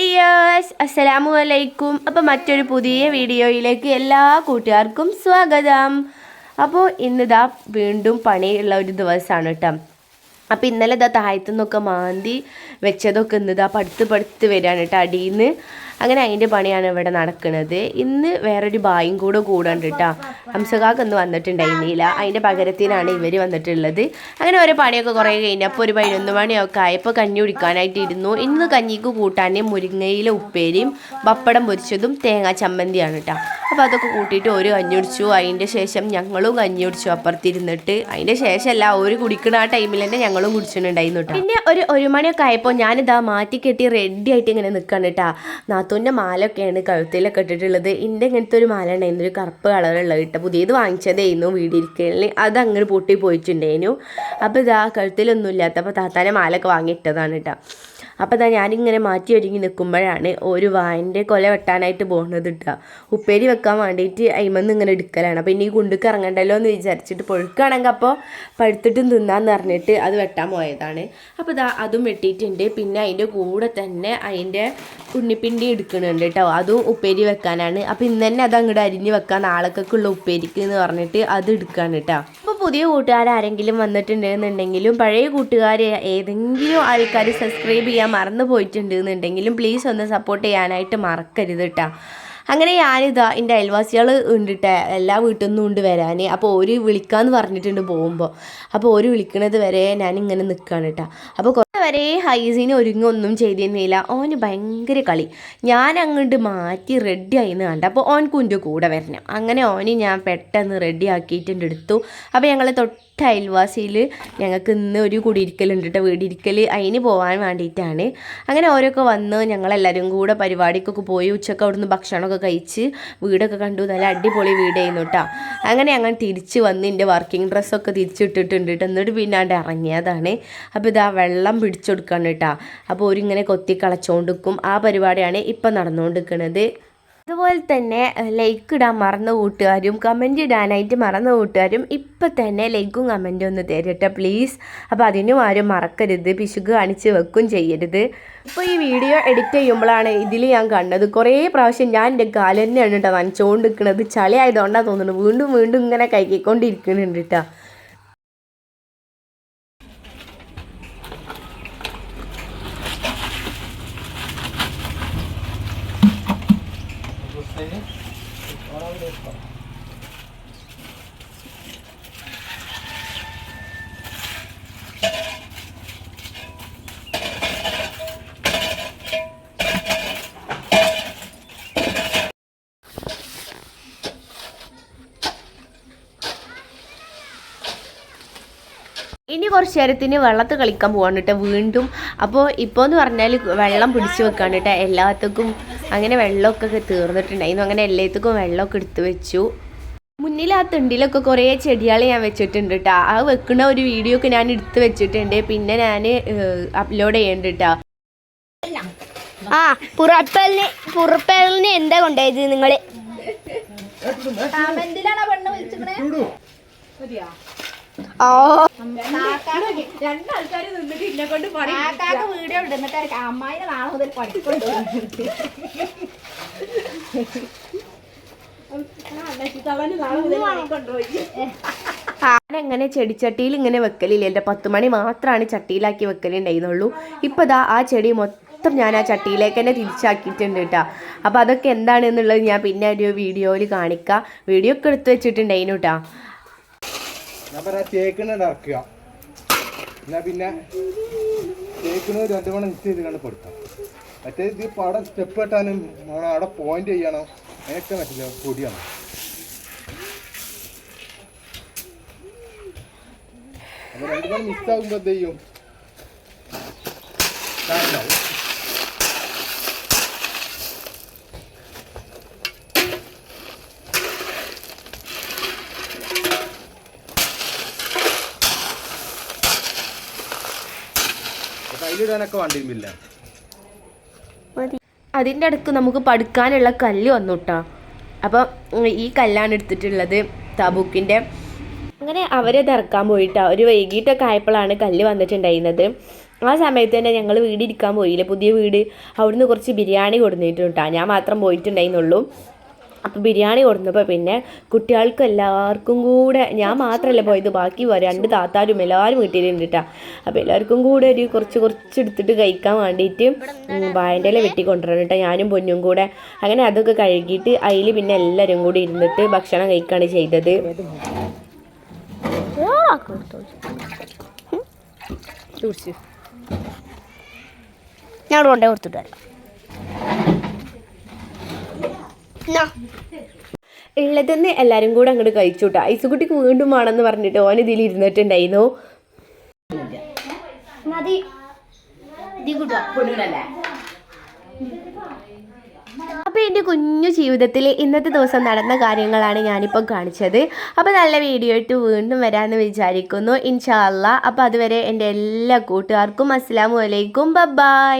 Dears അസ്സലാമു അലൈക്കും അപ്പോൾ മറ്റൊരു പുതിയ വീഡിയോയിലേക്ക് എല്ലാ കൂട്ടുകാർക്കും സ്വാഗതം. അപ്പോൾ ഇന്നിതാ വീണ്ടും പണിയുള്ള ഒരു ദിവസമാണ് കേട്ടോ അപ്പോൾ ഇന്നലെ ഇതാ താഴത്തു നിന്നൊക്കെ മാന്തി വെച്ചതൊക്കെ ഇന്നിതാ പടുത്ത് പടുത്ത് വരികയാണ് കേട്ടോ അടിയിൽ നിന്ന് അങ്ങനെ അതിന്റെ പണിയാണ് ഇവിടെ നടക്കുന്നത്. ഇന്ന് വേറൊരു ബായും കൂടെ കൂടണ്ട് കേട്ടോ ഹംസകാക്ക് ഒന്ന് വന്നിട്ടുണ്ടായിരുന്നില്ല. അതിന്റെ പകരത്തിനാണ് ഇവർ വന്നിട്ടുള്ളത്. അങ്ങനെ ഓരോ പണിയൊക്കെ കുറേ കഴിഞ്ഞപ്പോൾ ഒരു പതിനൊന്ന് മണിയൊക്കെ ആയപ്പോൾ കഞ്ഞി കുടിക്കാനായിട്ട് ഇരുന്നു. ഇന്ന് കഞ്ഞിക്ക് കൂട്ടാൻ മുരിങ്ങയിലെ ഉപ്പേരിയും പപ്പടം പൊരിച്ചതും തേങ്ങാ ചമ്മന്തിയാണ് കേട്ടോ അപ്പോൾ അതൊക്കെ കൂട്ടിയിട്ട് ഒരു കഞ്ഞി കുടിച്ചു. അതിന്റെ ശേഷം ഞങ്ങളും കഞ്ഞി കുടിച്ചു അപ്പുറത്തിരുന്നിട്ട്. അതിന്റെ ശേഷമല്ല ഒരു കുടിക്കണ ആ ടൈമിൽ തന്നെ ഞങ്ങളും കുടിച്ചിട്ടുണ്ടായിരുന്നു കേട്ടോ പിന്നെ ഒരു ഒരു മണിയൊക്കെ ആയപ്പോൾ ഞാനിതാ മാറ്റി കെട്ടി റെഡി ആയിട്ട് ഇങ്ങനെ നിൽക്കണം കേട്ടാ നാത്തൂന്റെ മാലൊക്കെയാണ് കഴുത്തിലൊക്കെ ഇട്ടിട്ടുള്ളത്. എന്റെ ഇങ്ങനത്തെ ഒരു മാല ഉണ്ടായിരുന്നു. ഒരു കറുപ്പ് കളറുള്ളത് കേട്ടോ പുതിയത് വാങ്ങിച്ചതായിരുന്നു വീടിരിക്കലിന്. അത് അങ്ങനെ പൊട്ടി പോയിട്ടുണ്ടായിരുന്നു. അപ്പോൾ ഇതാ കഴുത്തിലൊന്നും ഇല്ലാത്ത അപ്പോൾ താത്താന്റെ മാലൊക്കെ വാങ്ങിയിട്ടതാണ് കേട്ടോ അപ്പോൾ ഇതാ ഞാനിങ്ങനെ മാറ്റി ഒരുങ്ങി നിൽക്കുമ്പോഴാണ് ഒരു വായന്റെ കൊല വെട്ടാനായിട്ട് പോകുന്നത് ഇട്ടുക ഉപ്പേരി വെക്കാൻ വേണ്ടിയിട്ട് അയിമന്ന് ഇങ്ങനെ എടുക്കലാണ്. അപ്പോൾ ഇനി കുണ്ടുക്ക് ഇറങ്ങണ്ടല്ലോ എന്ന് വിചാരിച്ചിട്ട് പൊഴുക്കുകയാണെങ്കിൽ അപ്പോൾ പഴുത്തിട്ടും തിന്നാന്ന് പറഞ്ഞിട്ട് അത് വെട്ടാൻ പോയതാണ്. അപ്പോൾ ഇതാ അതും വെട്ടിയിട്ടുണ്ട്. പിന്നെ അതിന്റെ കൂടെ തന്നെ അതിന്റെ ഉണ്ണിപ്പിണ്ടി എടുക്കുന്നുണ്ട് കേട്ടോ അതും ഉപ്പേരി വെക്കാനാണ്. അപ്പോൾ ഇന്ന് തന്നെ അത് അങ്ങോട്ട് അരിഞ്ഞ് വെക്കാൻ നാളേക്കൊക്കെയുള്ള ഉപ്പേരിക്ക് എന്ന് പറഞ്ഞിട്ട് അത് എടുക്കുകയാണ് കേട്ടോ പുതിയ കൂട്ടുകാർ ആരെങ്കിലും വന്നിട്ടുണ്ടെന്നുണ്ടെങ്കിലും പഴയ കൂട്ടുകാർ ഏതെങ്കിലും ആൾക്കാർ സബ്സ്ക്രൈബ് ചെയ്യാൻ മറന്നു പോയിട്ടുണ്ട് എന്നുണ്ടെങ്കിലും പ്ലീസ് ഒന്ന് സപ്പോർട്ട് ചെയ്യാനായിട്ട് മറക്കരുത് കേട്ടോ അങ്ങനെ ഞാനിതാ എന്റെ അയൽവാസികൾ ഉണ്ടിട്ട് എല്ലാ വീട്ടിൽ നിന്നും ഉണ്ട് വരാൻ അപ്പോൾ ഒരു വിളിക്കാമെന്ന് പറഞ്ഞിട്ടുണ്ട് പോകുമ്പോൾ അപ്പോൾ ഒരു വിളിക്കണത് വരെ ഞാനിങ്ങനെ നിൽക്കുകയാണ് കേട്ടോ അപ്പോൾ വരെ ഹൈസീന് ഒരുങ്ങൊന്നും ചെയ്തിരുന്നില്ല. ഓന് ഭയങ്കര കളി. ഞാൻ അങ്ങോട്ട് മാറ്റി റെഡി ആയിന്ന് കണ്ട. അപ്പോൾ ഓൻ കുന്റെ കൂടെ വരണം. അങ്ങനെ ഓന് ഞാൻ പെട്ടെന്ന് റെഡി ആക്കിയിട്ടുണ്ട് എടുത്തു. അപ്പോൾ ഞങ്ങൾ തൊട്ട് അയൽവാസിയിൽ ഞങ്ങൾക്ക് ഇന്ന് ഒരു കുടിയിരിക്കലുണ്ട് കേട്ടോ വീടിരിക്കൽ അതിന് പോകാൻ വേണ്ടിയിട്ടാണ്. അങ്ങനെ ഓരോക്കെ വന്ന് ഞങ്ങളെല്ലാവരും കൂടെ പരിപാടിക്കൊക്കെ പോയി ഉച്ചയ്ക്ക് അവിടുന്ന് ഭക്ഷണമൊക്കെ കഴിച്ച് വീടൊക്കെ കണ്ടു. നല്ല അടിപൊളി വീടായിരുന്നു കേട്ടോ അങ്ങനെ ഞങ്ങൾ തിരിച്ച് വന്ന് എന്റെ വർക്കിംഗ് ഡ്രസ്സൊക്കെ തിരിച്ചിട്ടിട്ടുണ്ട് കേട്ടോ എന്നിട്ട് പിന്നെ അവിടെ ഇറങ്ങിയതാണ്. അപ്പോൾ ഇതാ വെള്ളം പിടിച്ചു കൊടുക്കാണ് കേട്ടോ അപ്പോൾ ഒരിങ്ങനെ കൊത്തി കളച്ചുകൊണ്ടിരിക്കും ആ പരിപാടിയാണ് ഇപ്പം നടന്നുകൊണ്ടിരിക്കുന്നത് അതുപോലെ തന്നെ ലൈക്ക് ഇടാൻ മറന്ന കൂട്ടുകാരും കമന്റ് ഇടാനായിട്ട് മറന്ന കൂട്ടുകാരും ഇപ്പം തന്നെ ലൈക്കും കമന്റും ഒന്ന് തരട്ടെ പ്ലീസ് അപ്പോൾ അതിനും ആരും മറക്കരുത്. പിശുക്ക് കാണിച്ച് വെക്കും ചെയ്യരുത്. ഇപ്പോൾ ഈ വീഡിയോ എഡിറ്റ് ചെയ്യുമ്പോഴാണ് ഇതിൽ ഞാൻ കണ്ടത്. കുറേ പ്രാവശ്യം ഞാൻ എന്റെ കാലെന്നെയാണ് കേട്ടോ നനച്ചുകൊണ്ട് നിൽക്കുന്നത് ചളി ആയതുകൊണ്ടാണ് തോന്നുന്നത് വീണ്ടും വീണ്ടും ഇങ്ങനെ കൈക്കൊണ്ടിരിക്കുന്നുണ്ട് കേട്ടോ Thank you. ഇനി കുറച്ച് നേരത്തിന് വെള്ളത്ത് കളിക്കാൻ പോവാണ് കേട്ടോ വീണ്ടും. അപ്പോൾ ഇപ്പോൾ എന്ന് പറഞ്ഞാൽ വെള്ളം പിടിച്ച് വെക്കാണ് കേട്ടോ എല്ലാത്തക്കും. അങ്ങനെ വെള്ളമൊക്കെ തീർന്നിട്ടുണ്ടായിരുന്നു. അങ്ങനെ എല്ലാത്തക്കും വെള്ളമൊക്കെ എടുത്ത് വെച്ചു. മുന്നിൽ ആ തിണ്ടിലൊക്കെ കുറേ ചെടികൾ ഞാൻ വെച്ചിട്ടുണ്ട് കേട്ടോ ആ വെക്കുന്ന ഒരു വീഡിയോ ഒക്കെ ഞാൻ എടുത്ത് വെച്ചിട്ടുണ്ട്. പിന്നെ ഞാൻ അപ്ലോഡ് ചെയ്യുന്നുണ്ട് കേട്ടോ ആ പുറപ്പലിന് പുറപ്പലിന് എന്താ കൊണ്ടുപോയത് നിങ്ങൾ? ഓ രണ്ടാൾക്കാർ നിന്നിട്ട് ഇന്നെ കൊണ്ട് പണി വീഡിയോ ഇടുന്നിട്ട് അമ്മായിനെ നാളെ മുതൽ പഠിക്കൊണ്ട് ഞാനങ്ങനെ ചെടിച്ചട്ടിയിൽ ഇങ്ങനെ വെക്കലില്ല? എന്റെ പത്ത് മണി മാത്രമാണ് ചട്ടിയിലാക്കി വെക്കലുണ്ടായിരുന്നുള്ളൂ. ഇപ്പോൾ ദാ ആ ചെടി മൊത്തം ഞാൻ ആ ചട്ടിയിലേക്ക് തന്നെ തിരിച്ചാക്കിയിട്ടുണ്ട് കേട്ടോ അപ്പോൾ അതൊക്കെ എന്താണെന്നുള്ളത് ഞാൻ പിന്നെ ഒരു വീഡിയോയിൽ കാണിക്കാം. വീഡിയോ ഒക്കെ എടുത്ത് വെച്ചിട്ടുണ്ടായിരുന്നു കേട്ടോ ഞാൻ പറയാ തേക്കണ ഇറക്കുക. എന്നാ പിന്നെ തേക്കണ രണ്ടു മണി മിക്സ് ചെയ്ത് കണ്ട് കൊടുക്കാം മറ്റേ ഇത് ഇപ്പോൾ സ്റ്റെപ്പ് കെട്ടാനും അവിടെ പോയിന്റ് ചെയ്യണം. അതിനൊക്കെ പറ്റില്ല പൊടിയാണ്. അപ്പൊ രണ്ടു മണി മിക്സ് ആകുമ്പോ എന്ത് ചെയ്യും. അപ്പൊ അതിലിടാനൊക്കെ വണ്ടിയുമില്ല അതിന്റെ അടുക്ക് നമുക്ക് പടുക്കാനുള്ള കല്ല് വന്നു കേട്ടോ അപ്പം ഈ കല്ലാണ് എടുത്തിട്ടുള്ളത് തബൂക്കിന്റെ അങ്ങനെ അവരെ ഇറക്കാൻ പോയിട്ടാ. ഒരു വൈകിട്ടൊക്കെ ആയപ്പോഴാണ് കല്ല് വന്നിട്ടുണ്ടായിരുന്നത്. ആ സമയത്ത് തന്നെ ഞങ്ങൾ വീട് ഇരിക്കാൻ പോയില്ലേ. പുതിയ വീട് അവിടുന്ന് കുറച്ച് ബിരിയാണി കൊടുത്തിട്ടുണ്ടാ ഞാൻ മാത്രം പോയിട്ടുണ്ടായിരുന്നുള്ളൂ. അപ്പോൾ ബിരിയാണി കൊടുത്തപ്പോൾ പിന്നെ കുട്ടികൾക്ക് എല്ലാവർക്കും കൂടെ ഞാൻ മാത്രമല്ല പോയത് ബാക്കി രണ്ട് താത്താരും എല്ലാവരും വീട്ടിലുണ്ട് കേട്ടോ അപ്പോൾ എല്ലാവർക്കും കൂടെ ഒരു കുറച്ച് കുറച്ച് എടുത്തിട്ട് കഴിക്കാൻ വേണ്ടിയിട്ട് വായന്റെ ഇല വെട്ടി കൊണ്ടുവരണം കേട്ടോ ഞാനും പൊന്നും കൂടെ അങ്ങനെ അതൊക്കെ കഴുകിയിട്ട് അതിൽ പിന്നെ എല്ലാവരും കൂടി ഇരുന്നിട്ട് ഭക്ഷണം കഴിക്കുകയാണ് ചെയ്തത്. ഞാൻ കൊണ്ടേ കൊടുത്തിട്ട് എന്നാ, ഉള്ളതെന്ന് എല്ലാരും കൂടെ അങ്ങോട്ട് കഴിച്ചു കേട്ടോ ഐസുകുട്ടിക്ക് വീണ്ടും വേണമെന്ന് പറഞ്ഞിട്ട് ഓൻ ഇതിൽ ഇരുന്നിട്ടുണ്ടായിരുന്നു. മതി. കൂട്ടുവാ അപ്പോൾ എന്റെ കുഞ്ഞു ജീവിതത്തിൽ ഇന്നത്തെ ദിവസം നടന്ന കാര്യങ്ങളാണ് ഞാനിപ്പോൾ കാണിച്ചത്. അപ്പോൾ നല്ല വീഡിയോ ആയിട്ട് വീണ്ടും വരാന്ന് വിചാരിക്കുന്നു. ഇൻഷാല്ല അപ്പൊ അപ്പോൾ അതുവരെ എന്റെ എല്ലാ കൂട്ടുകാർക്കും അസ്സാം വലൈക്കും ബൈ